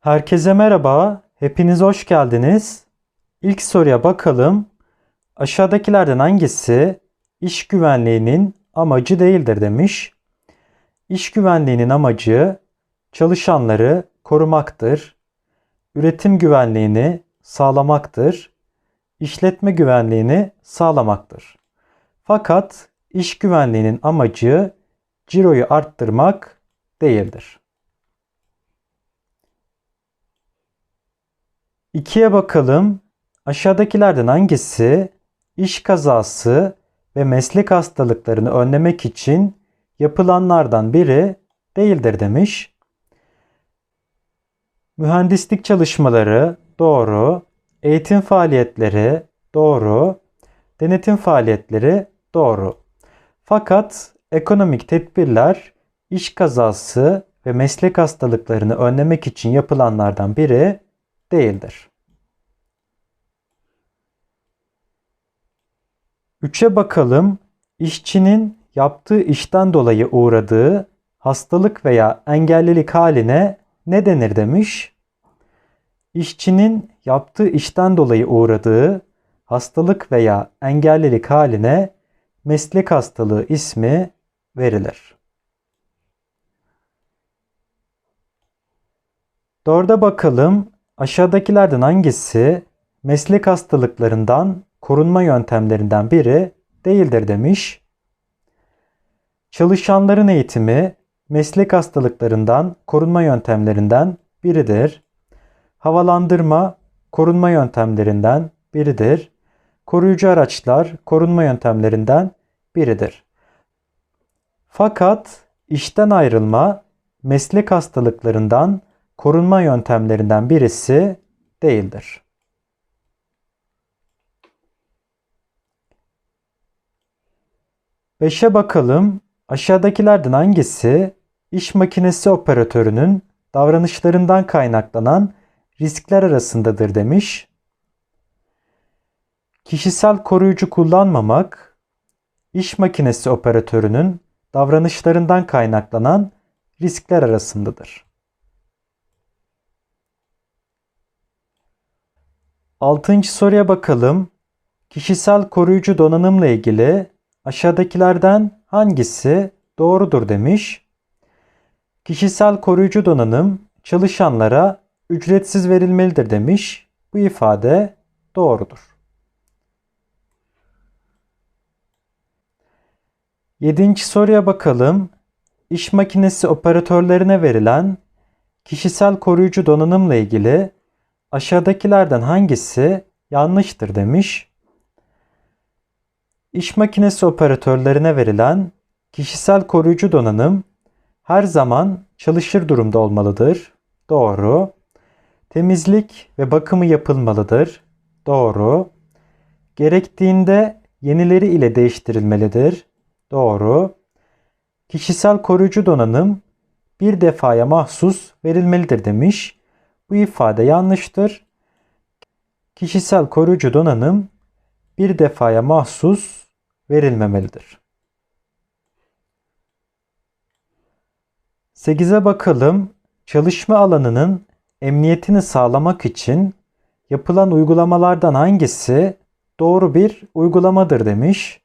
Herkese merhaba, hepiniz hoş geldiniz. İlk soruya bakalım. Aşağıdakilerden hangisi iş güvenliğinin amacı değildir demiş. İş güvenliğinin amacı çalışanları korumaktır. Üretim güvenliğini sağlamaktır. İşletme güvenliğini sağlamaktır. Fakat iş güvenliğinin amacı ciroyu arttırmak değildir. İkiye bakalım. Aşağıdakilerden hangisi iş kazası ve meslek hastalıklarını önlemek için yapılanlardan biri değildir demiş. Mühendislik çalışmaları doğru, eğitim faaliyetleri doğru, denetim faaliyetleri doğru. Fakat ekonomik tedbirler iş kazası ve meslek hastalıklarını önlemek için yapılanlardan biri değildir. 3'e bakalım. İşçinin yaptığı işten dolayı uğradığı hastalık veya engellilik haline ne denir demiş. İşçinin yaptığı işten dolayı uğradığı hastalık veya engellilik haline meslek hastalığı ismi verilir. Dörde bakalım. Aşağıdakilerden hangisi meslek hastalıklarından korunma yöntemlerinden biri değildir demiş. Çalışanların eğitimi meslek hastalıklarından korunma yöntemlerinden biridir. Havalandırma korunma yöntemlerinden biridir. Koruyucu araçlar korunma yöntemlerinden biridir. Fakat işten ayrılma meslek hastalıklarından korunma yöntemlerinden birisi değildir. Beşe bakalım. Aşağıdakilerden hangisi iş makinesi operatörünün davranışlarından kaynaklanan riskler arasındadır demiş. Kişisel koruyucu kullanmamak, iş makinesi operatörünün davranışlarından kaynaklanan riskler arasındadır. Altıncı soruya bakalım. Kişisel koruyucu donanımla ilgili aşağıdakilerden hangisi doğrudur demiş. Kişisel koruyucu donanım çalışanlara ücretsiz verilmelidir demiş. Bu ifade doğrudur. Yedinci soruya bakalım. İş makinesi operatörlerine verilen kişisel koruyucu donanımla ilgili aşağıdakilerden hangisi yanlıştır demiş. İş makinesi operatörlerine verilen kişisel koruyucu donanım her zaman çalışır durumda olmalıdır. Doğru. Temizlik ve bakımı yapılmalıdır. Doğru. Gerektiğinde yenileri ile değiştirilmelidir. Doğru. Kişisel koruyucu donanım bir defaya mahsus verilmelidir demiş. Bu ifade yanlıştır. Kişisel koruyucu donanım bir defaya mahsus verilmemelidir. 8'e bakalım. Çalışma alanının emniyetini sağlamak için yapılan uygulamalardan hangisi doğru bir uygulamadır demiş.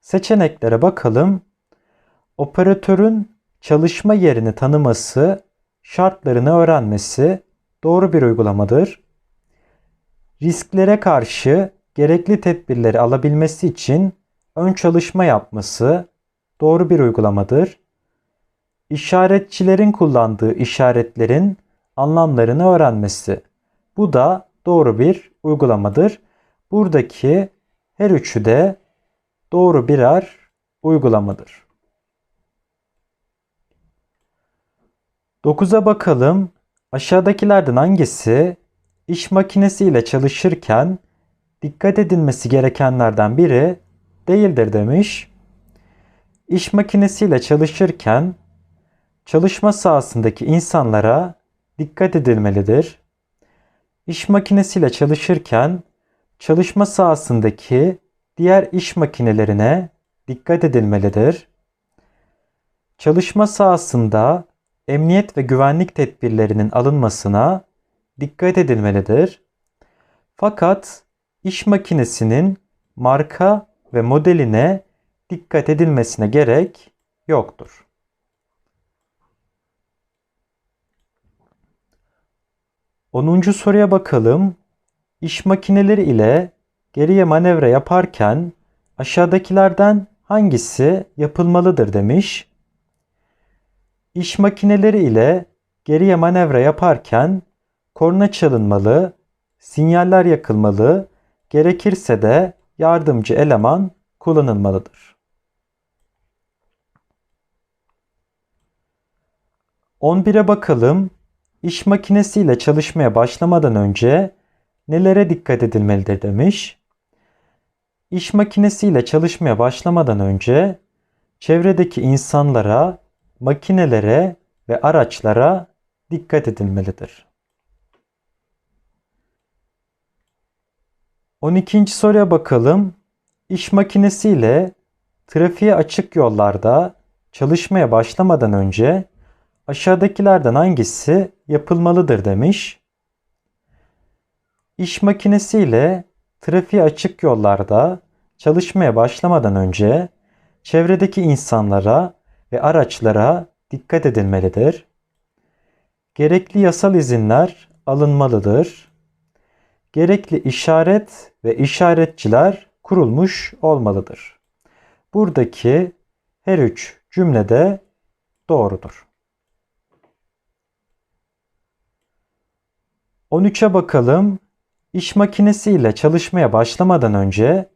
Seçeneklere bakalım. Operatörün çalışma yerini tanıması, şartlarını öğrenmesi doğru bir uygulamadır. Risklere karşı gerekli tedbirleri alabilmesi için ön çalışma yapması doğru bir uygulamadır. İşaretçilerin kullandığı işaretlerin anlamlarını öğrenmesi. Bu da doğru bir uygulamadır. Buradaki her üçü de doğru birer uygulamadır. 9'a bakalım. Aşağıdakilerden hangisi iş makinesi ile çalışırken dikkat edilmesi gerekenlerden biri değildir demiş. İş makinesi ile çalışırken çalışma sahasındaki insanlara dikkat edilmelidir. İş makinesi ile çalışırken çalışma sahasındaki diğer iş makinelerine dikkat edilmelidir. Çalışma sahasında emniyet ve güvenlik tedbirlerinin alınmasına dikkat edilmelidir. Fakat iş makinesinin marka ve modeline dikkat edilmesine gerek yoktur. Onuncu soruya bakalım. İş makineleri ile geriye manevra yaparken aşağıdakilerden hangisi yapılmalıdır demiş. İş makineleri ile geriye manevra yaparken korna çalınmalı, sinyaller yakılmalı, gerekirse de yardımcı eleman kullanılmalıdır. 11'e bakalım. İş makinesiyle çalışmaya başlamadan önce nelere dikkat edilmelidir demiş. İş makinesiyle çalışmaya başlamadan önce çevredeki insanlara, makinelere ve araçlara dikkat edilmelidir. 12. soruya bakalım. İş makinesiyle trafiğe açık yollarda çalışmaya başlamadan önce aşağıdakilerden hangisi yapılmalıdır demiş. İş makinesiyle trafiğe açık yollarda çalışmaya başlamadan önce çevredeki insanlara ve araçlara dikkat edilmelidir. Gerekli yasal izinler alınmalıdır. Gerekli işaret ve işaretçiler kurulmuş olmalıdır. Buradaki her üç cümlede doğrudur. 13'e bakalım. İş makinesiyle çalışmaya başlamadan önce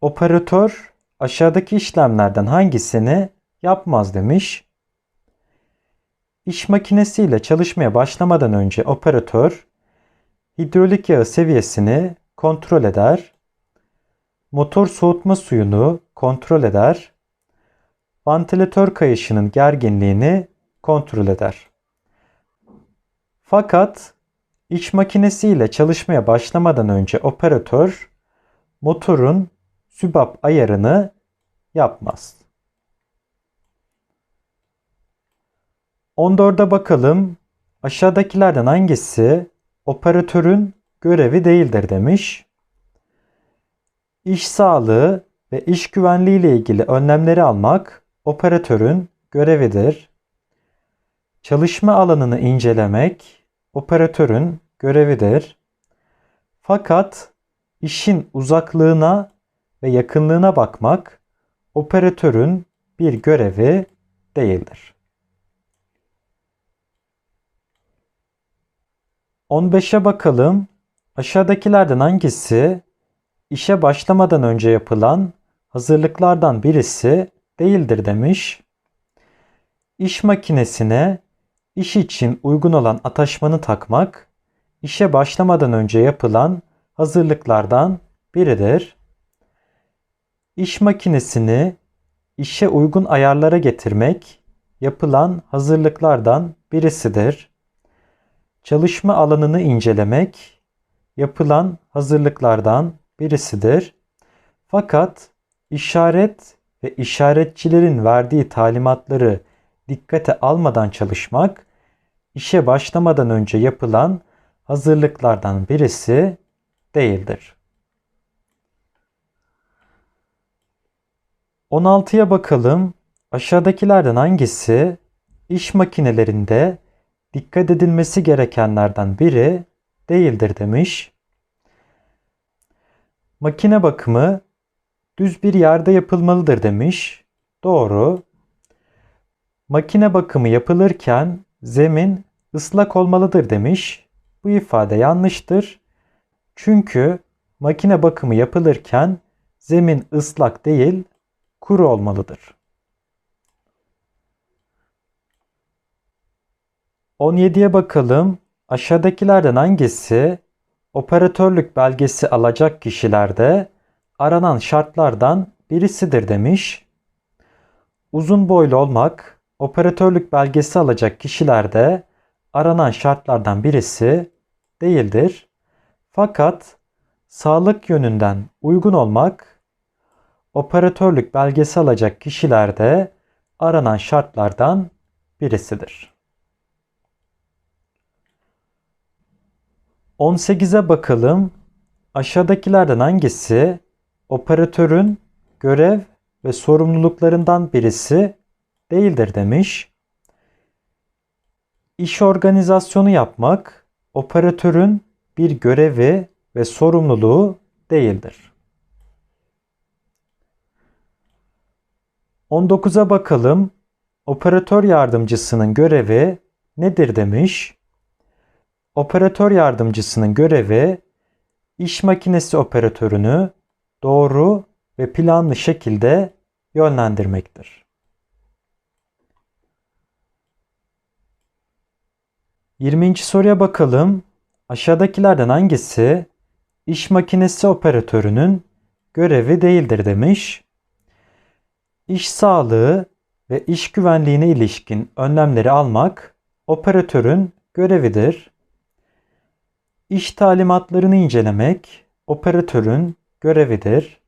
operatör aşağıdaki işlemlerden hangisini yapmaz demiş. İş makinesiyle çalışmaya başlamadan önce operatör hidrolik yağı seviyesini kontrol eder, motor soğutma suyunu kontrol eder, vantilatör kayışının gerginliğini kontrol eder. Fakat İş makinesiyle çalışmaya başlamadan önce operatör motorun sübap ayarını yapmaz. 14'e bakalım. Aşağıdakilerden hangisi operatörün görevi değildir demiş. İş sağlığı ve iş güvenliği ile ilgili önlemleri almak operatörün görevidir. Çalışma alanını incelemek operatörün görevidir. Fakat işin uzaklığına ve yakınlığına bakmak operatörün bir görevi değildir. 15'e bakalım. Aşağıdakilerden hangisi işe başlamadan önce yapılan hazırlıklardan birisi değildir demiş. İş makinesine iş için uygun olan ataşmanı takmak işe başlamadan önce yapılan hazırlıklardan biridir. İş makinesini işe uygun ayarlara getirmek yapılan hazırlıklardan birisidir. Çalışma alanını incelemek yapılan hazırlıklardan birisidir. Fakat işaret ve işaretçilerin verdiği talimatları dikkate almadan çalışmak işe başlamadan önce yapılan hazırlıklardan birisi değildir. 16'ya bakalım. Aşağıdakilerden hangisi iş makinelerinde dikkat edilmesi gerekenlerden biri değildir demiş. Makine bakımı düz bir yerde yapılmalıdır demiş. Doğru. Makine bakımı yapılırken zemin ıslak olmalıdır demiş. Bu ifade yanlıştır. Çünkü makine bakımı yapılırken zemin ıslak değil, kuru olmalıdır. 17'ye bakalım. Aşağıdakilerden hangisi operatörlük belgesi alacak kişilerde aranan şartlardan birisidir demiş. Uzun boylu olmak operatörlük belgesi alacak kişilerde aranan şartlardan birisi değildir. Fakat sağlık yönünden uygun olmak operatörlük belgesi alacak kişilerde aranan şartlardan birisidir. 18'e bakalım. Aşağıdakilerden hangisi operatörün görev ve sorumluluklarından birisi değildir demiş. İş organizasyonu yapmak operatörün bir görevi ve sorumluluğu değildir. 19'a bakalım. Operatör yardımcısının görevi nedir demiş. Operatör yardımcısının görevi iş makinesi operatörünü doğru ve planlı şekilde yönlendirmektir. 20. soruya bakalım. Aşağıdakilerden hangisi iş makinesi operatörünün görevi değildir demiş. İş sağlığı ve iş güvenliğine ilişkin önlemleri almak operatörün görevidir. İş talimatlarını incelemek operatörün görevidir.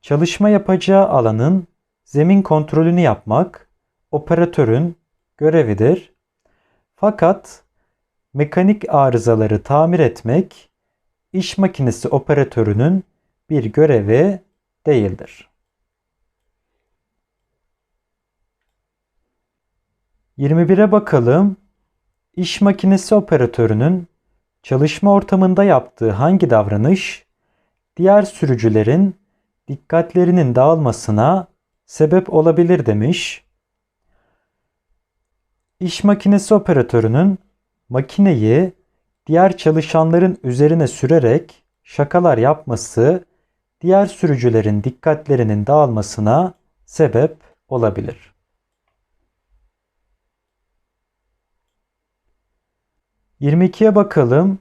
Çalışma yapacağı alanın zemin kontrolünü yapmak operatörün görevidir. Fakat mekanik arızaları tamir etmek iş makinesi operatörünün bir görevi değildir. 21'e bakalım. İş makinesi operatörünün çalışma ortamında yaptığı hangi davranış diğer sürücülerin dikkatlerinin dağılmasına sebep olabilir demiş. İş makinesi operatörünün makineyi diğer çalışanların üzerine sürerek şakalar yapması diğer sürücülerin dikkatlerinin dağılmasına sebep olabilir. (22'ye bakalım.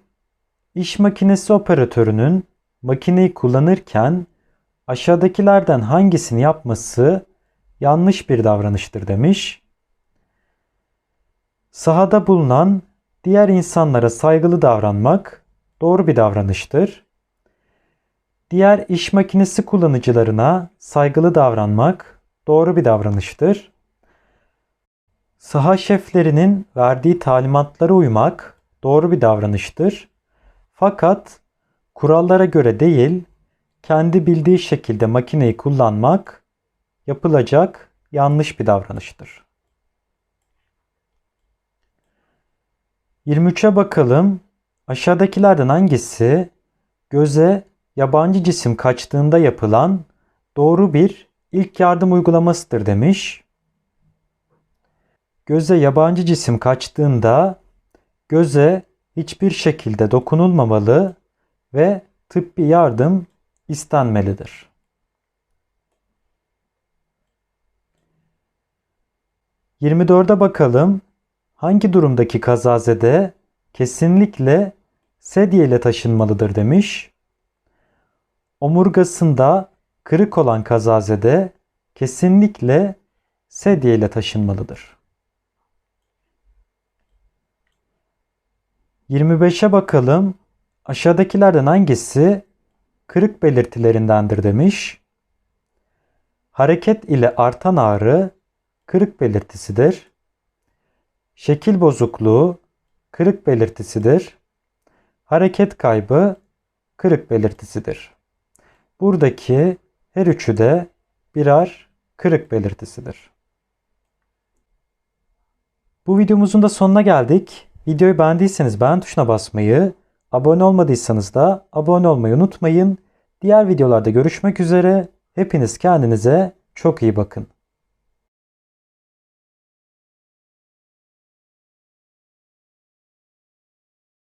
İş makinesi operatörünün makineyi kullanırken aşağıdakilerden hangisini yapması yanlış bir davranıştır demiş. Sahada bulunan diğer insanlara saygılı davranmak doğru bir davranıştır. Diğer iş makinesi kullanıcılarına saygılı davranmak doğru bir davranıştır. Saha şeflerinin verdiği talimatlara uymak doğru bir davranıştır. Fakat kurallara göre değil, kendi bildiği şekilde makineyi kullanmak yapılacak yanlış bir davranıştır. 23'e bakalım. Aşağıdakilerden hangisi göze yabancı cisim kaçtığında yapılan doğru bir ilk yardım uygulamasıdır demiş. Göze yabancı cisim kaçtığında göze hiçbir şekilde dokunulmamalı ve tıbbi yardım istenmelidir. Yirmi dörde bakalım. Hangi durumdaki kazazede kesinlikle sedye ile taşınmalıdır demiş. Omurgasında kırık olan kazazede kesinlikle sedye ile taşınmalıdır. 25'e bakalım. Aşağıdakilerden hangisi kırık belirtilerindendir demiş. Hareket ile artan ağrı kırık belirtisidir. Şekil bozukluğu kırık belirtisidir. Hareket kaybı kırık belirtisidir. Buradaki her üçü de birer kırık belirtisidir. Bu videomuzun da sonuna geldik. Videoyu beğendiyseniz beğen tuşuna basmayı, abone olmadıysanız da abone olmayı unutmayın. Diğer videolarda görüşmek üzere. Hepiniz kendinize çok iyi bakın.